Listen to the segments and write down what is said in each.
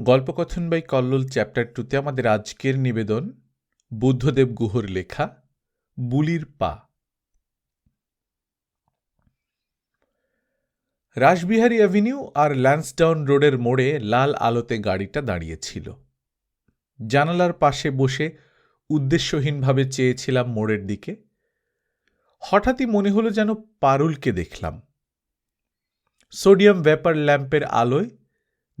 গল্পকথন by Kallol chapter টুতে আমাদের আজকের নিবেদন বুদ্ধদেব গুহর লেখা, বুলির পা। রাসবিহারী অ্যাভিনিউ আর ল্যান্সডাউন রোডের মোড়ে লাল আলোতে গাড়িটা দাঁড়িয়েছিল। জানালার পাশে বসে উদ্দেশ্যহীনভাবে চেয়েছিলাম মোড়ের দিকে। হঠাৎই মনে হলো যেন পারুলকে দেখলাম। সোডিয়াম ভ্যাপার ল্যাম্পের আলোয়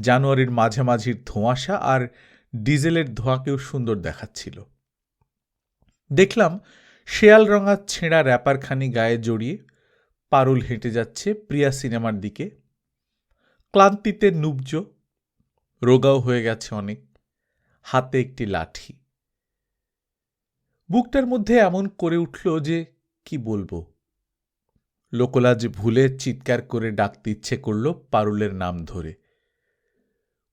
জানুয়ারির মাঝামাঝির ধোঁয়াশা আর ডিজেলের ধোঁয়াকেও সুন্দর দেখাচ্ছিল। দেখলাম শেয়াল রঙা ছেঁড়া র্যাপারখানি গায়ে জড়িয়ে পারুল হেঁটে যাচ্ছে প্রিয়া সিনেমার দিকে। ক্লান্তিতে নুবজ, রোগাও হয়ে গেছে অনেক, হাতে একটি লাঠি। বুকটার মধ্যে এমন করে উঠল যে কি বলব? লোকলাজ ভুলে চিৎকার করে ডাকতে ইচ্ছে করল পারুলের নাম ধরে।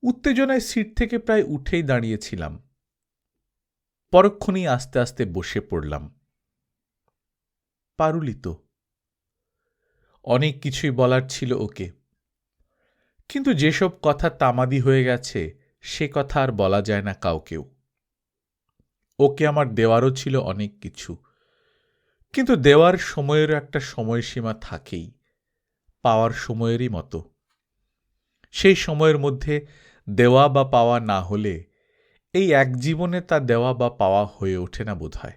উত্তেজনায় সিট থেকে প্রায় উঠেই দাঁড়িয়েছিলাম। পরক্ষণেই আস্তে আস্তে বসে পড়লাম। পারুলি তো অনেক কিছুই বলার ছিল ওকে। কিন্তু যেসব কথা তামাদি হয়ে গেছে, সে কথা আর বলা যায় না কাউকেও। ওকে আমার দেওয়ারও ছিল অনেক কিছু। কিন্তু দেওয়ার সময়েরও একটা সময়সীমা থাকেই, পাওয়ার সময়েরই মতো। সেই সময়ের মধ্যে দেওয়া বা পাওয়া না হলে এই এক জীবনে তা দেওয়া বা পাওয়া হয়ে ওঠে না বোধ হয়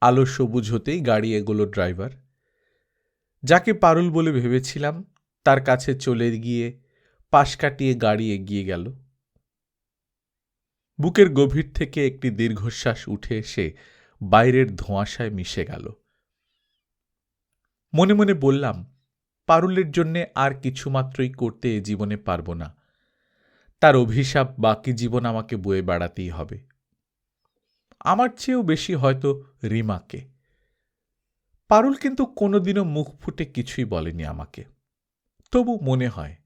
আলো সবুজ হতেই গাড়ি এগোলো ড্রাইভার। যাকে পারুল বলে ভেবেছিলাম, তার কাছে চলে গিয়ে পাশ কাটিয়ে গাড়ি এগিয়ে গেল। বুকের গভীর থেকে একটি দীর্ঘশ্বাস উঠে এসে বাইরের ধোঁয়াশায় মিশে গেল। মনে মনে বললাম পারুলের জন্যে আর কিছুমাত্রই করতে এ জীবনে পারব না। তার অভিশাপ বাকি জীবন আমাকে বয়ে বেড়াতেই হবে। আমার চেয়েও বেশি হয়তো রিমাকে। পারুল কিন্তু কোনোদিনও মুখ ফুটে কিছুই বলেনি আমাকে। তবু মনে হয়।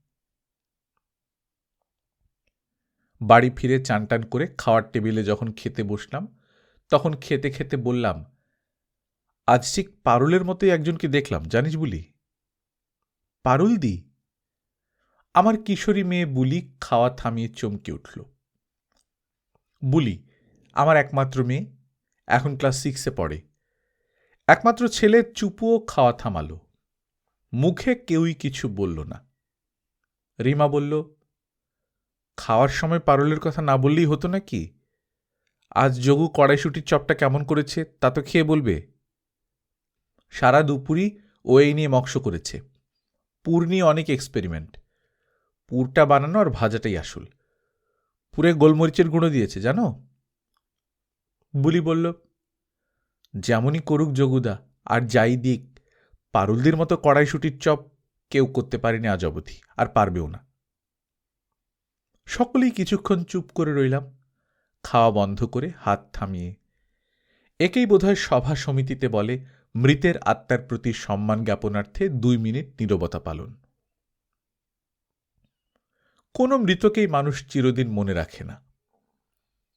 বাড়ি ফিরে চানটান করে খাওয়ার টেবিলে যখন খেতে বসলাম, তখন খেতে খেতে বললাম, আজ ঠিক পারুলের মতোই একজনকে দেখলাম, জানিস বলি? পারুল দি। আমার কিশোরী মেয়ে বুলি খাওয়া থামিয়ে চমকে উঠল। বুলি, আমার একমাত্র মেয়ে, এখন ক্লাস সিক্সে পড়ে। একমাত্র ছেলে চুপুও খাওয়া থামালো। মুখে কেউই কিছু বলল না। রিমা বলল, খাওয়ার সময় পারুলের কথা না বললেই হতো নাকি? আজ যোগু কড়াইশুটির চপটা কেমন করেছে তা তো খেয়ে বলবে। সারা দুপুরই ও এই নিয়ে মক্স করেছে। পুর নিয়ে অনেক এক্সপেরিমেন্ট পুরটা বানানো আর ভাজাটাই আসল। পুরে গোলমরিচের গুঁড়ো দিয়েছে, জানো? বুলি বলল, যেমনই করুক যোগুদা আর যাই দিক, পারুলদের মতো কড়াইশুটির চপ কেউ করতে পারেনি আজ অবধি, আর পারবেও না। সকলেই কিছুক্ষণ চুপ করে রইলাম, খাওয়া বন্ধ করে হাত থামিয়ে। একেই বোধহয় সভা সমিতিতে বলে মৃতের আত্মার প্রতি সম্মান জ্ঞাপনার্থে দুই মিনিট নীরবতা পালন। কোনো মৃতকেই মানুষ চিরদিন মনে রাখে না।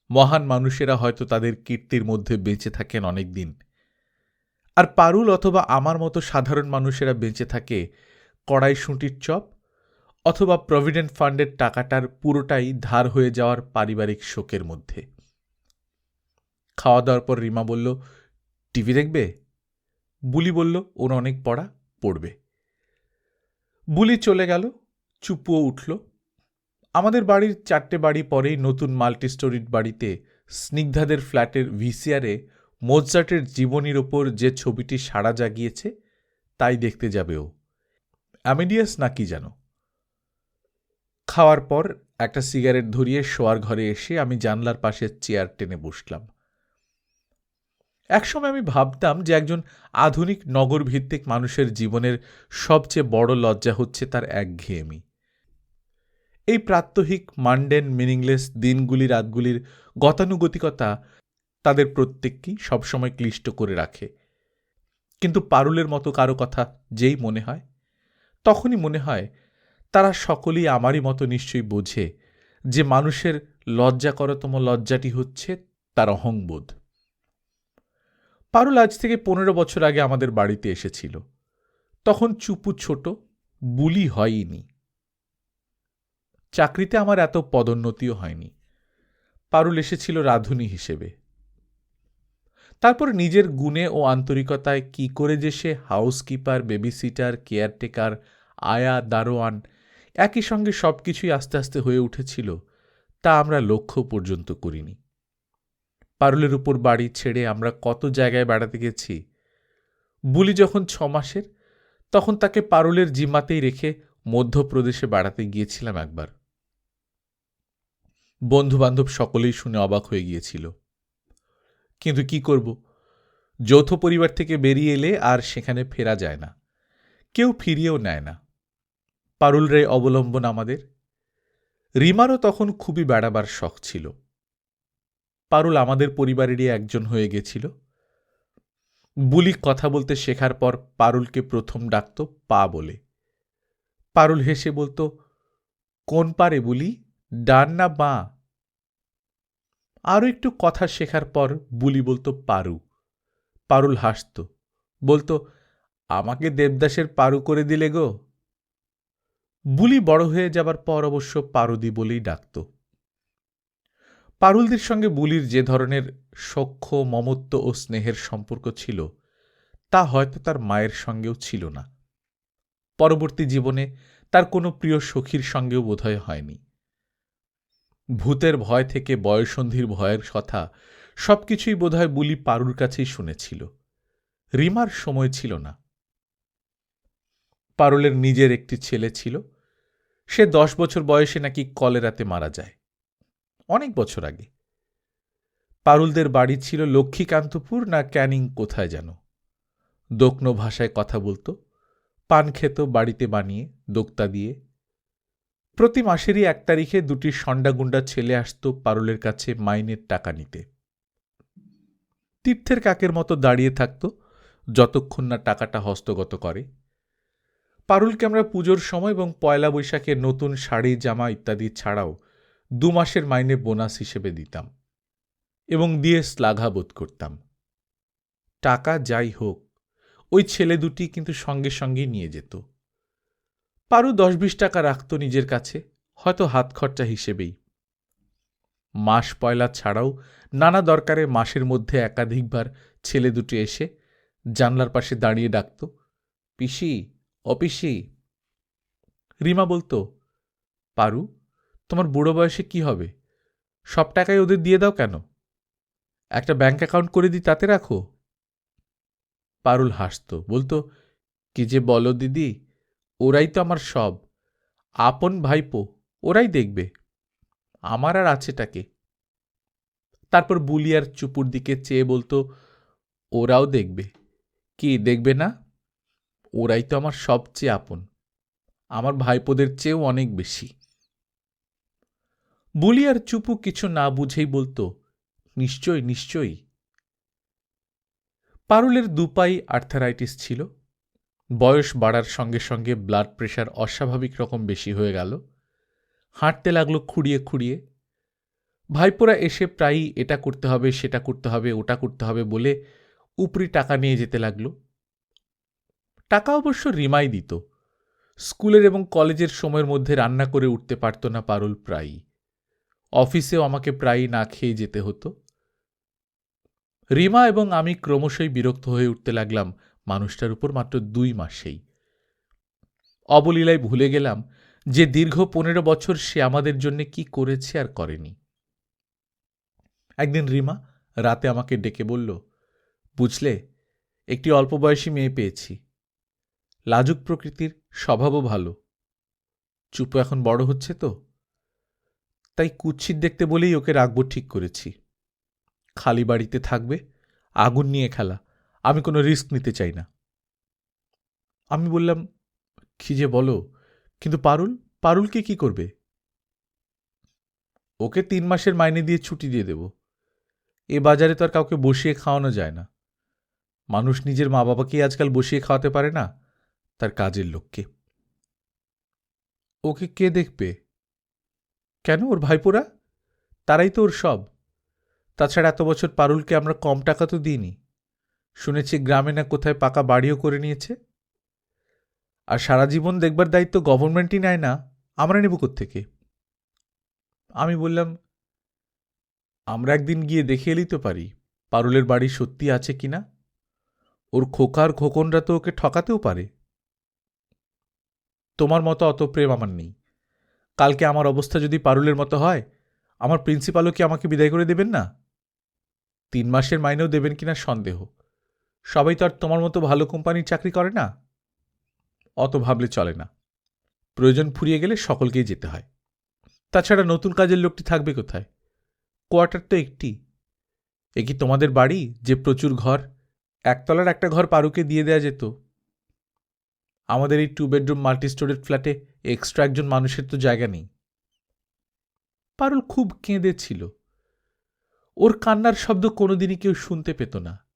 মহান মানুষেরা হয়তো তাদের কীর্তির মধ্যে বেঁচে থাকেন অনেক দিন। আর পারুল অথবা আমার মতো সাধারণ মানুষেরা বেঁচে থাকে কড়াই সুঁটির চপ অথবা প্রভিডেন্ট ফান্ডের টাকাটার পুরোটাই ধার হয়ে যাওয়ার পারিবারিক শোকের মধ্যে। খাওয়া দাওয়ার পর রিমা বলল, টিভি দেখবে? বুলি বলল, ওর অনেক পড়া পড়বে। বুলি চলে গেল, চুপুও উঠল। আমাদের বাড়ির চারটে বাড়ি পরেই নতুন মাল্টি স্টোরিড বাড়িতে স্নিগ্ধাদের ফ্ল্যাটের ভিসিআরে মোজার্টের জীবনীর ওপর যে ছবিটি সাড়া জাগিয়েছে, তাই দেখতে যাবে ও। অ্যামেডিয়াস নাকি যেন খাওয়ার পর একটা সিগারেট ধরিয়ে শোয়ার ঘরে এসে আমি জানলার পাশে চেয়ার টেনে বসলাম। একসময় আমি ভাবতাম যে একজন আধুনিক নগরভিত্তিক মানুষের জীবনের সবচেয়ে বড় লজ্জা হচ্ছে তার একঘেয়েমি। এই প্রাত্যহিক মান্ডেন মিনিংলেস দিনগুলি, রাতগুলির গতানুগতিকতা তাদের প্রত্যেককেই সবসময় ক্লিষ্ট করে রাখে। কিন্তু পারুলের মতো কারও কথা যেই মনে হয়, তখনই মনে হয় তারা সকলেই আমারই মতো নিশ্চয়ই বোঝে যে মানুষের লজ্জাকরতম লজ্জাটি হচ্ছে তার অহংবোধ। পারুল আজ থেকে পনেরো বছর আগে আমাদের বাড়িতে এসেছিল। তখন চুপু ছোট, বুলি হয়নি। চাকরিতে আমার এত পদোন্নতিও হয়নি। পারুল এসেছিল রাঁধুনি হিসেবে। তারপর নিজের গুণে ও আন্তরিকতায় কি করে যে সে হাউসকিপার, বেবিসিটার, কেয়ারটেকার, আয়া, দারোয়ান একই সঙ্গে সব কিছুই আস্তে আস্তে হয়ে উঠেছিল, তা আমরা লক্ষ্য পর্যন্ত করিনি। পারুলের উপর বাড়ি ছেড়ে আমরা কত জায়গায় বেড়াতে গেছি। বুলি যখন ছ মাসের, তখন তাকে পারুলের জিম্মাতেই রেখে মধ্যপ্রদেশে বেড়াতে গিয়েছিলাম একবার। বন্ধুবান্ধব সকলেই শুনে অবাক হয়ে গিয়েছিল। কিন্তু কি করব? যৌথ পরিবার থেকে বেরিয়ে এলে আর সেখানে ফেরা যায় না। কেউ ফিরিয়েও নেয় না। পারুল রে অবলম্বন আমাদের। রিমারও তখন খুবই বেড়াবার শখ ছিল। পারুল আমাদের পরিবারেরই একজন হয়ে গেছিল। বুলি কথা বলতে শেখার পর পারুলকে প্রথম ডাকত পা বলে। পারুল হেসে বলতো, কোন পারে বুলি? ডান না বাঁ? আরও একটু কথা শেখার পর বুলি বলতো, পারু। পারুল হাসত, বলতো, আমাকে দেবদাসের পারু করে দিলে গো? বুলি বড় হয়ে যাবার পর অবশ্য পারুদি বলেই ডাকত। পারুলদের সঙ্গে বুলির যে ধরনের সখ্য, মমত্ব ও স্নেহের সম্পর্ক ছিল, তা হয়তো তার মায়ের সঙ্গেও ছিল না। পরবর্তী জীবনে তার কোনো প্রিয় সখীর সঙ্গেও বোধহয় হয়নি। ভূতের ভয় থেকে বয়সন্ধির ভয়ের কথা সব কিছুই বোধহয় বুলি পারুর কাছেই শুনেছিল। রিমার সময় ছিল না। পারুলের নিজের একটি ছেলে ছিল। সে দশ বছর বয়সে নাকি কলেরাতে মারা যায়। অনেক বছর আগে। পারুলদের বাড়ি ছিল লক্ষ্মীকান্তপুর না ক্যানিং কোথায় যেন। দোকনো ভাষায় কথা বলতো, পান খেত বাড়িতে বানিয়ে, দোক্তা দিয়ে। প্রতি মাসেরই এক তারিখে দুটি সন্ডাগুন্ডা ছেলে আসত পারুলের কাছে মাইনের টাকা নিতে। তীর্থের কাকের মতো দাঁড়িয়ে থাকত যতক্ষণ না টাকাটা হস্তগত করে। পারুলকে আমরা পুজোর সময় এবং পয়লা বৈশাখে নতুন শাড়ি, জামা ইত্যাদি ছাড়াও দু মাসের মাইনে বোনাস হিসেবে দিতাম এবং দিয়ে শ্লাঘা বোধ করতাম। টাকা যাই হোক, ওই ছেলে দুটি কিন্তু সঙ্গে সঙ্গে নিয়ে যেত। পারু দশ বিশ টাকা রাখত নিজের কাছে, হয়তো হাত খরচা হিসেবেই। মাস পয়লা ছাড়াও নানা দরকারে মাসের মধ্যে একাধিকবার ছেলে দুটি এসে জানলার পাশে দাঁড়িয়ে ডাকত, পিসি অপিসি রিমা বলতো, পারু তোমার বুড়ো বয়সে কি হবে? সব টাকাই ওদের দিয়ে দাও কেন? একটা ব্যাংক অ্যাকাউন্ট করে দিই তাতে রাখো। পারুল হাসত, বলতো, কি যে বলো দিদি, ওরাই তো আমার সব। আপন ভাইপো, ওরাই দেখবে। আমার আর আছেটাকে তারপর বুলিয়ার চুপুর দিকে চেয়ে বলতো, ওরাও দেখবে। কি, দেখবে না? ওরাই তো আমার সবচেয়ে আপন। আমার ভাইপোদের চেয়েও অনেক বেশি। বুলি আর চুপু কিছু না বুঝেই বলতো, নিশ্চয়, নিশ্চয়ই। পারুলের দুপাই আর্থারাইটিস ছিল। বয়স বাড়ার সঙ্গে সঙ্গে ব্লাড প্রেশার অস্বাভাবিক রকম বেশি হয়ে গেল। হাঁটতে লাগল খুঁড়িয়ে খুঁড়িয়ে। ভাইপোরা এসে প্রায়ই এটা করতে হবে, সেটা করতে হবে, ওটা করতে হবে বলে উপরি টাকা নিয়ে যেতে লাগল। টাকা অবশ্য রিমাই দিত। স্কুলের এবং কলেজের সময়ের মধ্যে রান্না করে উঠতে পারত না পারুল প্রায়ই। অফিসেও আমাকে প্রায়ই না খেয়ে যেতে হতো। রিমা এবং আমি ক্রমশই বিরক্ত হয়ে উঠতে লাগলাম মানুষটার উপর মাত্র দুই মাসেই। অবলীলায় ভুলে গেলাম যে দীর্ঘ পনেরো বছর সে আমাদের জন্য কি করেছে আর করেনি। একদিন রিমা রাতে আমাকে ডেকে বলল, বুঝলে, একটি অল্প বয়সী মেয়ে পেয়েছি। লাজুক প্রকৃতির স্বভাবও ভালো। চুপো এখন বড় হচ্ছে তো? তাই কুচ্ছিত দেখতে বলেই ওকে রাখব ঠিক করেছি। খালি বাড়িতে থাকবে, আগুন নিয়ে খেলা, আমি কোনো রিস্ক নিতে চাই না। আমি বললাম, কি যে বলো, কিন্তু পারুল, পারুলকে কি করবে? ওকে তিন মাসের মাইনে দিয়ে ছুটি দিয়ে দেব। এ বাজারে তো আর কাউকে বসিয়ে খাওয়ানো যায় না। মানুষ নিজের মা বাবাকেই আজকাল বসিয়ে খাওয়াতে পারে না, তার কাজের লোককে। ওকে কে দেখবে? কেন ওর ভাইপোরা? তারাই তো ওর সব। তাছাড়া এত বছর পারুলকে আমরা কম টাকা তো দিইনি। শুনেছি গ্রামে না কোথায় পাকা বাড়িও করে নিয়েছে। আর সারা জীবন দেখবার দায়িত্ব গভর্নমেন্টই নেয় না, আমরা নেব থেকে আমি বললাম, আমরা একদিন গিয়ে দেখে এলেই তো পারি, পারুলের বাড়ি সত্যি আছে কিনা ওর খোকার খোকনরা তো ওকে ঠকাতেও পারে। তোমার মতো অত প্রেম আমার নেই। কালকে আমার অবস্থা যদি পারুলের মতো হয়, আমার প্রিন্সিপালও কি আমাকে বিদায় করে দেবেন না? তিন মাসের মাইনেও দেবেন কিনা সন্দেহ। সবাই তো আর তোমার মতো ভালো কোম্পানির চাকরি করে না? অত ভাবলে চলে না। প্রয়োজন ফুরিয়ে গেলে সকলকেই যেতে হয়। তাছাড়া নতুন কাজের লোকটি থাকবে কোথায়? কোয়ার্টার তো একটি। এ কি তোমাদের বাড়ি, যে প্রচুর ঘর? একতলার একটা ঘর পারুকে দিয়ে দেওয়া যেত। আমাদের এই টু বেডরুম মাল্টি স্টোরেজ ফ্ল্যাটে এক্সট্রা একজন মানুষের তো জায়গা নেই। পারুল খুব কেঁদেছিল। ওর কান্নার শব্দ কোনোদিনই কেউ শুনতে পেত না।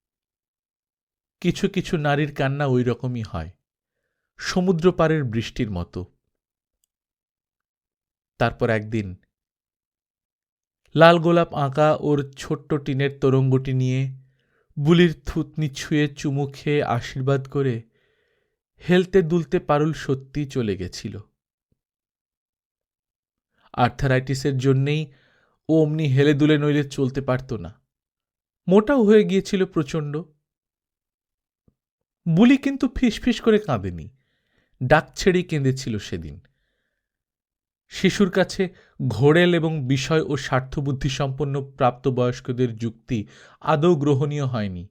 কিছু কিছু নারীর কান্না ওই রকমই হয়, সমুদ্র পাড়ের বৃষ্টির মতো। তারপর একদিন লাল গোলাপ আঁকা ওর ছোট্ট টিনের তরঙ্গটি নিয়ে বুলির থুতনি ছুঁয়ে চুমু খেয়ে আশীর্বাদ করে হেলতে দুলতে পারুল সত্যি চলে গেছিল। আর্থারাইটিসের জন্যেই ও অমনি হেলে দুলে নইলে চলতে পারত না। মোটাও হয়ে গিয়েছিল প্রচণ্ড। বুলি কিন্তু ফিসফিস করে কাঁদেনি। ডাক ছেড়েই কেঁদেছিল সেদিন। শিশুর কাছে ঘোড়েল এবং বিষয় ও স্বার্থবুদ্ধি সম্পন্ন প্রাপ্তবয়স্কদের যুক্তি আদৌ গ্রহণীয় হয়নি।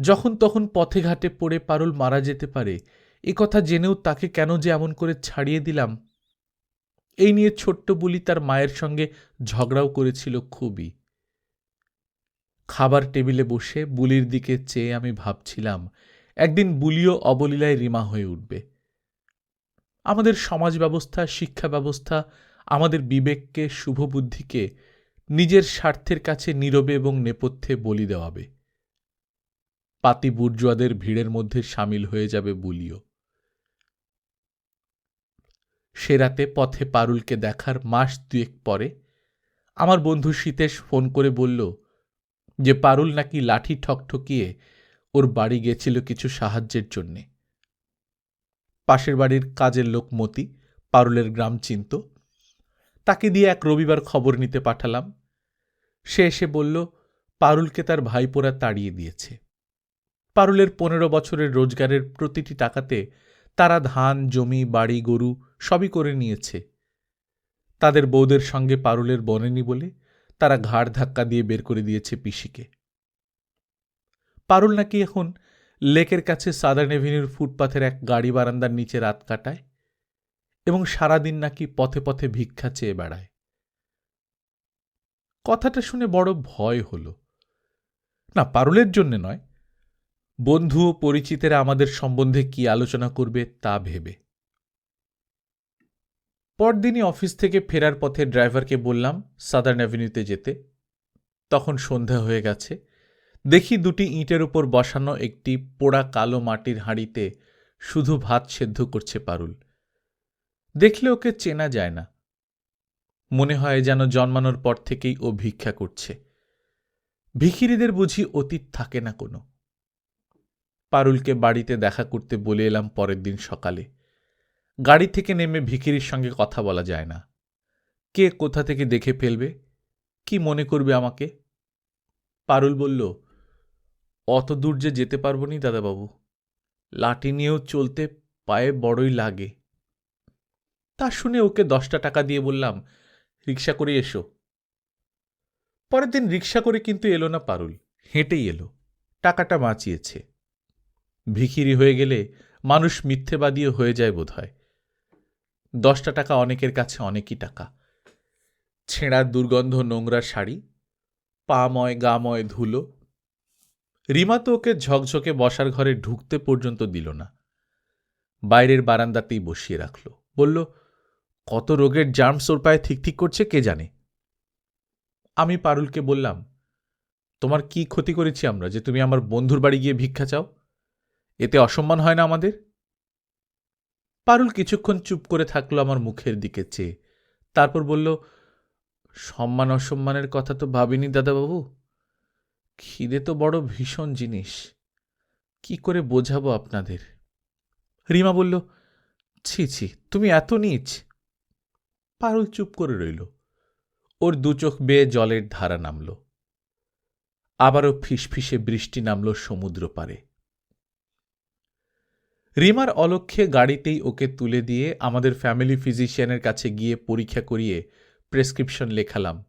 যখন তখন পথে ঘাটে পড়ে পারুল মারা যেতে পারে, এ কথা জেনেও তাকে কেন যে এমন করে ছাড়িয়ে দিলাম? এই নিয়ে ছোট্ট বুলি তার মায়ের সঙ্গে ঝগড়াও করেছিল খুবই। খাবার টেবিলে বসে বুলির দিকে চেয়ে আমি ভাবছিলাম, একদিন বুলিও অবলীলায় রিমা হয়ে উঠবে। আমাদের সমাজ ব্যবস্থা শিক্ষা ব্যবস্থা আমাদের বিবেককে, শুভবুদ্ধিকে নিজের স্বার্থের কাছে নীরবে এবং নেপথ্যে বলি দেওয়াবে। পাতি বুর্জুয়াদের ভিড়ের মধ্যে সামিল হয়ে যাবে বুলিও। সে রাতে পথে পারুলকে দেখার মাস দুয়েক পরে আমার বন্ধু সীতেশ ফোন করে বলল যে পারুল নাকি লাঠি ঠকঠকিয়ে ওর বাড়ি গেছিল কিছু সাহায্যের জন্যে। পাশের বাড়ির কাজের লোক মতি, পারুলের গ্রাম চিন্ত। তাকে দিয়ে এক রবিবার খবর নিতে পাঠালাম। সে এসে বলল, পারুলকে তার ভাইপোরা তাড়িয়ে দিয়েছে। পারুলের পনেরো বছরের রোজগারের প্রতিটি টাকাতে তারা ধান, জমি, বাড়ি, গরু সবই করে নিয়েছে। তাদের বৌদের সঙ্গে পারুলের বনেনি বলে তারা ঘাড় ধাক্কা দিয়ে বের করে দিয়েছে পিসিকে। পারুল নাকি এখন লেকের কাছে সাদার্ন এভিনিউর ফুটপাথের এক গাড়ি বারান্দার নিচে রাত কাটায় এবং সারাদিন নাকি পথে পথে ভিক্ষা চেয়ে বেড়ায়। কথাটা শুনে বড় ভয় হল। না, পারুলের জন্যে নয় বন্ধু ও পরিচিতেরা আমাদের সম্বন্ধে কি আলোচনা করবে তা ভেবে। পরদিনই অফিস থেকে ফেরার পথে ড্রাইভারকে বললাম, সাদার্ন অ্যাভিনিউতে যেতে। তখন সন্ধ্যা হয়ে গেছে। দেখি দুটি ইঁটের উপর বসানো একটি পোড়া কালো মাটির হাঁড়িতে শুধু ভাত সেদ্ধ করছে পারুল। দেখলে ওকে চেনা যায় না। মনে হয় যেন জন্মানোর পর থেকেই ও ভিক্ষা করছে। ভিখিরিদের বুঝি অতীত থাকে না কোনো। পারুলকে বাড়িতে দেখা করতে বলে এলাম পরের দিন সকালে। গাড়ি থেকে নেমে ভিখিরির সঙ্গে কথা বলা যায় না। কে কোথা থেকে দেখে ফেলবে? কি মনে করবে আমাকে? পারুল বলল, অত দূর যে যেতে পারব নি দাদাবাবু। লাঠি নিয়েও চলতে পায়ে বড়ই লাগে। তা শুনে ওকে দশটা টাকা দিয়ে বললাম, রিক্সা করে এসো। পরের দিন রিক্সা করে কিন্তু এলো না পারুল। হেঁটেই এলো। টাকাটা বাঁচিয়েছে। ভিখিরি হয়ে গেলে মানুষ মিথ্যেবাদীও হয়ে যায় বোধ হয় দশটা টাকা অনেকের কাছে অনেকই টাকা। ছেঁড়া দুর্গন্ধ নোংরা শাড়ি, পাময় গাময় ধুলো। রিমা তো ওকে ঝকঝকে বসার ঘরে ঢুকতে পর্যন্ত দিল না। বাইরের বারান্দাতেই বসিয়ে রাখল। বলল, কত রোগের জার্মস ওর পায়ে ঠিক করছে কে জানে? আমি পারুলকে বললাম, তোমার কি ক্ষতি করেছি আমরা যে তুমি আমার বন্ধুর বাড়ি গিয়ে ভিক্ষা চাও? এতে অসম্মান হয় না আমাদের? পারুল কিছুক্ষণ চুপ করে থাকল আমার মুখের দিকে চেয়ে। তারপর বলল, সম্মান অসম্মানের কথা তো ভাবিনি দাদাবাবু। খিদে তো বড় ভীষণ জিনিস। কি করে বোঝাবো আপনাদের? রিমা বলল, ছি ছি, তুমি এত নিচ পারুল চুপ করে রইল। ওর দু চোখ বেয়ে জলের ধারা নামল। আবারও ফিসফিসে বৃষ্টি নামল সমুদ্র পারে রিমার অলক্ষ্যে গাড়িতেই ওকে তুলে দিয়ে আমাদের ফ্যামিলি ফিজিশিয়ানের কাছে গিয়ে পরীক্ষা করিয়ে প্রেসক্রিপশন লেখালাম।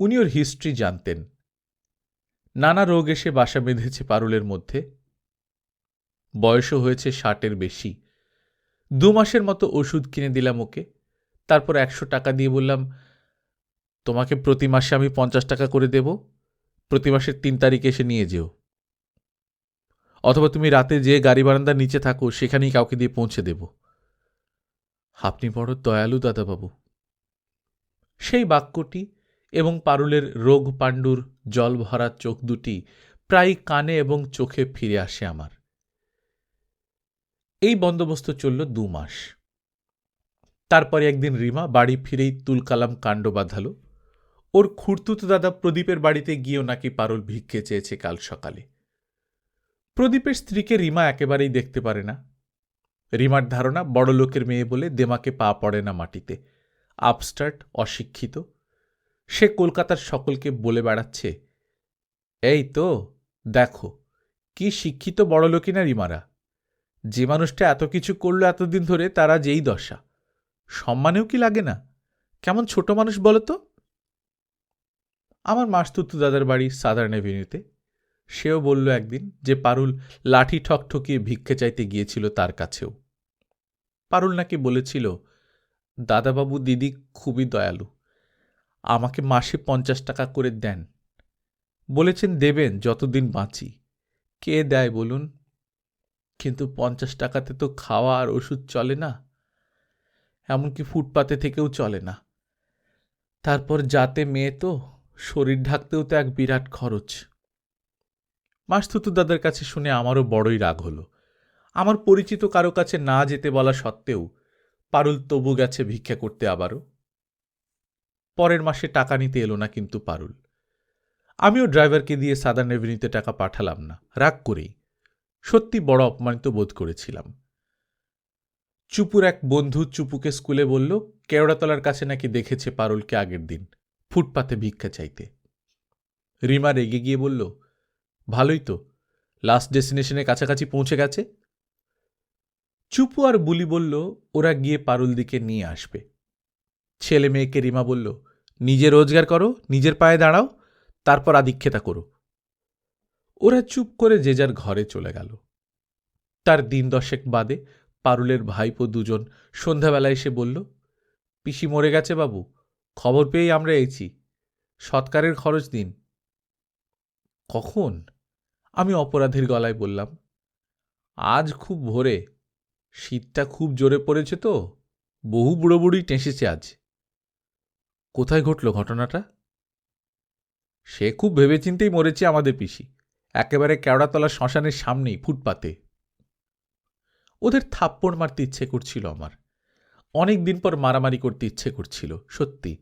উনি ওর হিস্ট্রি জানতেন। নানা রোগ এসে বাসা বেঁধেছে পারুলের মধ্যে। বয়সও হয়েছে ষাটের বেশি। দু মাসের মতো ওষুধ কিনে দিলাম ওকে। তারপর একশো টাকা দিয়ে বললাম, তোমাকে প্রতি মাসে আমি পঞ্চাশ টাকা করে দেব। প্রতি মাসের তিন তারিখে এসে নিয়ে যেও। অথবা তুমি রাতে যে গাড়ি বারান্দার নিচে থাকো, সেখানেই কাউকে দিয়ে পৌঁছে দেব। আপনি বড় দয়ালু দাদাবাবু। সেই বাক্যটি এবং পারুলের রোগ পাণ্ডুর জল ভরা চোখ দুটি প্রায় কানে এবং চোখে ফিরে আসে আমার। এই বন্দোবস্ত চলল দু মাস। তারপরে একদিন রিমা বাড়ি ফিরেই তুলকালাম কাণ্ড বাঁধালো। ওর খুর্তুত দাদা প্রদীপের বাড়িতে গিয়েও নাকি পারুল ভিক্ষে চেয়েছে কাল সকালে। প্রদীপের স্ত্রীকে রিমা একেবারেই দেখতে পারে না। রিমার ধারণা, বড় লোকের মেয়ে বলে দেমাকে পা পড়ে না মাটিতে। আপস্টার্ট, অশিক্ষিত। সে কলকাতার সকলকে বলে বেড়াচ্ছে, এই তো, দেখো, কি শিক্ষিত বড় লোকই না রিমারা। যে মানুষটা এত কিছু করল এতদিন ধরে, তারা যেই দশা। সম্মানেও কি লাগে না? কেমন ছোট মানুষ বলো তো? আমার মাসতুতু দাদার বাড়ি সাদার্ন এভিনিউতে। সেও বলল একদিন যে পারুল লাঠি ঠক ঠকিয়ে ভিক্ষে চাইতে গিয়েছিল তার কাছেও। পারুল নাকি বলেছিল, দাদাবাবু, দিদি খুবই দয়ালু, আমাকে মাসে পঞ্চাশ টাকা করে দেন। বলেছেন দেবেন, যতদিন বাঁচি। কে দেয় বলুন? কিন্তু পঞ্চাশ টাকাতে তো খাওয়া আর ওষুধ চলে না, এমনকি ফুটপাতে থেকেও চলে না। তারপর যাতে মেয়ে তো, শরীর ঢাকতেও তো এক বিরাট খরচ। মাসতুতু দাদার কাছে শুনে আমারও বড়ই রাগ হলো। আমার পরিচিত কারও কাছে না যেতে বলা সত্ত্বেও পারুল তবু গেছে ভিক্ষা করতে আবারও। পরের মাসে টাকা নিতে এলো না কিন্তু পারুল। আমিও ড্রাইভারকে দিয়ে সাদার্ন এভিনিউতে টাকা পাঠালাম না, রাগ করেই। সত্যি বড় অপমানিত বোধ করেছিলাম। চুপুর এক বন্ধু চুপুকে স্কুলে বলল, কেওড়াতলার কাছে নাকি দেখেছে পারুলকে আগের দিন, ফুটপাতে ভিক্ষা চাইতে। রিমা রেগে গিয়ে বলল ভালোই তো। লাস্ট ডেস্টিনেশনের কাছাকাছি পৌঁছে গেছে। চুপু আর বুলি বলল, ওরা গিয়ে পারুল দিকে নিয়ে আসবে। ছেলে মেয়েকে রিমা বলল, নিজে রোজগার করো, নিজের পায়ে দাঁড়াও, তারপর আদিক্ষেতা করো। ওরা চুপ করে যে যার ঘরে চলে গেল। তার দিন দশেক বাদে পারুলের ভাইপো দুজন সন্ধ্যাবেলায় এসে বলল, পিসি মরে গেছে বাবু, খবর পেয়েই আমরা এইছি সৎকারের খরচ দিন। কখন? আমি অপরাধীর গলায় বললাম, আজ খুব ভোরে। শীতটা খুব জোরে পড়েছে তো। বহু বুড়ো বুড়ি টেঁসেছে আজ। কোথায় ঘটল ঘটনাটা? সে খুব ভেবেচিন্তেই মরেছে আমাদের পিসি। একেবারে কেওড়াতলা শ্মশানের সামনেই, ফুটপাতে। ওদের থাপ্পড় মারতে ইচ্ছে করছিল আমার। অনেক দিন পর মারামারি করতে ইচ্ছে করছিল, সত্যি।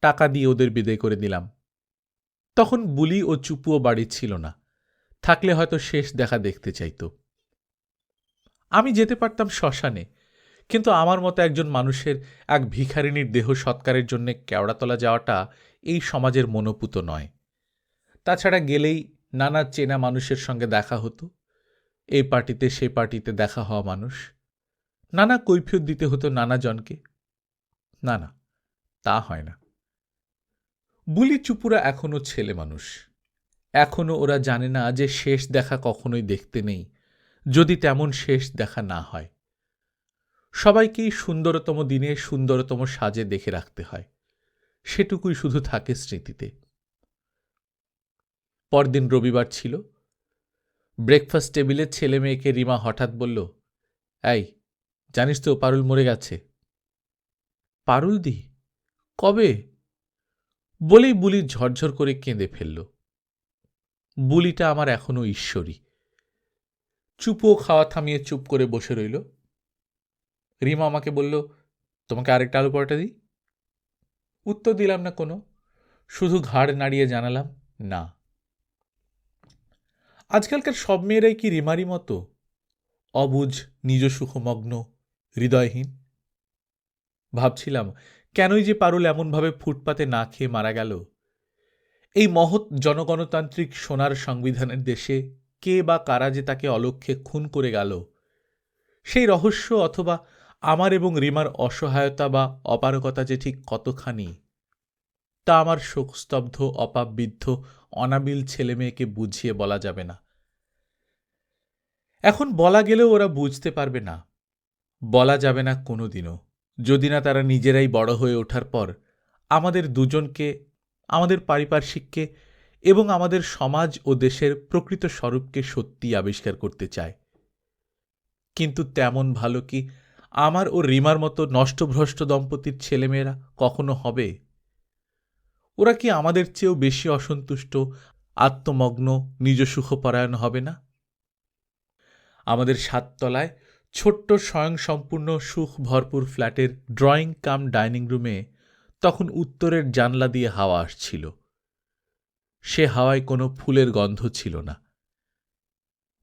টাকা দিয়ে ওদের বিদায় করে দিলাম। তখন বুলি ও চুপুও বাড়ি ছিল না। থাকলে হয়তো শেষ দেখা দেখতে চাইত। আমি যেতে পারতাম শ্মশানে, কিন্তু আমার মতো একজন মানুষের এক ভিখারিনীর দেহ সৎকারের জন্য কেওড়াতলা যাওয়াটা এই সমাজের মনোপুত নয়। তাছাড়া গেলেই নানা চেনা মানুষের সঙ্গে দেখা হতো এই পার্টিতে সে পার্টিতে দেখা হওয়া মানুষ, নানা কৈফিয়ত দিতে হতো নানা জনকে না না, তা হয় না। বুলি চুপুরা এখনও ছেলে মানুষ। এখনও ওরা জানে না যে শেষ দেখা কখনোই দেখতে নেই, যদি তেমন শেষ দেখা না হয়। সবাইকেই সুন্দরতম দিনে সুন্দরতম সাজে দেখে রাখতে হয়। সেটুকুই শুধু থাকে স্মৃতিতে। পরদিন রবিবার ছিল। ব্রেকফাস্ট টেবিলে ছেলে মেয়েকে রিমা হঠাৎ বলল, এই, জানিস তো পারুল মরে গেছে। পারুল দি, কবে? বলেই বুলি ঝরঝর করে কেঁদে ফেলল। বুলিটা আমার এখনও ঈশ্বরী। চুপও খাওয়া থামিয়ে চুপ করে বসে রইল। রিমা আমাকে বলল, তোমাকে আরেকটা আলু পরোটা দিই? উত্তর দিলাম না কোনো, শুধু ঘাড় নাড়িয়ে জানালাম, না। আজকালকার সব মেয়েরাই কি রিমারি মতো? অবুঝ নিজ সুখমগ্ন, হৃদয়হীন? ভাবছিলাম কেনই যে পারুল এমনভাবে ফুটপাতে না খেয়ে মারা গেল? এই মহৎ জনগণতান্ত্রিক সোনার সংবিধানের দেশে কে বা কারা যে তাকে অলক্ষ্যে খুন করে গেল? সেই রহস্য অথবা আমার এবং রিমার অসহায়তা বা অপারকতা যে ঠিক কতখানি, তা আমার শোকস্তব্ধ অপাববিদ্ধ অনাবিল ছেলেমেয়েকে বুঝিয়ে বলা যাবে না। এখন বলা গেলেও ওরা বুঝতে পারবে না। বলা যাবে না কোনোদিনও। যদি না তারা নিজেরাই বড় হয়ে ওঠার পর আমাদের দুজনকে, আমাদের পারিপার্শ্বিককে এবং আমাদের সমাজ ও দেশের প্রকৃত স্বরূপকে সত্যি আবিষ্কার করতে চায়। কিন্তু তেমন ভালো কি আমার ও রিমার মতো নষ্টভ্রষ্ট দম্পতির ছেলেমেয়েরা কখনো হবে? ওরা কি আমাদের চেয়েও বেশি অসন্তুষ্ট, আত্মমগ্ন নিজ সুখপরায়ণ হবে না? আমাদের সাততলায় ছোট্ট স্বয়ংসম্পূর্ণ সুখ ভরপুর ফ্ল্যাটের ড্রয়িং কাম ডাইনিং রুমে তখন উত্তরের জানলা দিয়ে হাওয়া আসছিল। সে হাওয়ায় কোনো ফুলের গন্ধ ছিল না।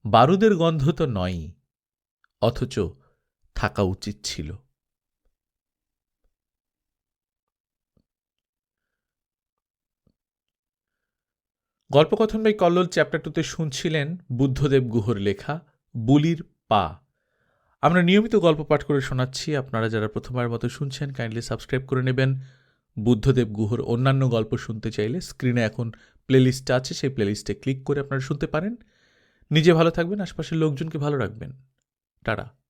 বারুদের গন্ধ তো নয়ই, অথচ থাকা উচিত ছিল। গল্পকথন বাই কল্লোল চ্যাপ্টার টুতে শুনছিলেন বুদ্ধদেব গুহর লেখা, বুলির পা। আমরা নিয়মিত গল্প পাঠ করে শোনাচ্ছি। আপনারা যারা প্রথমবার মতো শুনছেন কাইন্ডলি সাবস্ক্রাইব করে নেবেন। বুদ্ধদেব গুহর অন্যান্য গল্প শুনতে চাইলে স্ক্রিনে এখন প্লেলিস্ট আছে, সেই প্লেলিস্টে ক্লিক করে আপনারা শুনতে পারেন। নিজে ভালো থাকবেন, আশপাশের লোকজনকে ভালো রাখবেন। টাটা।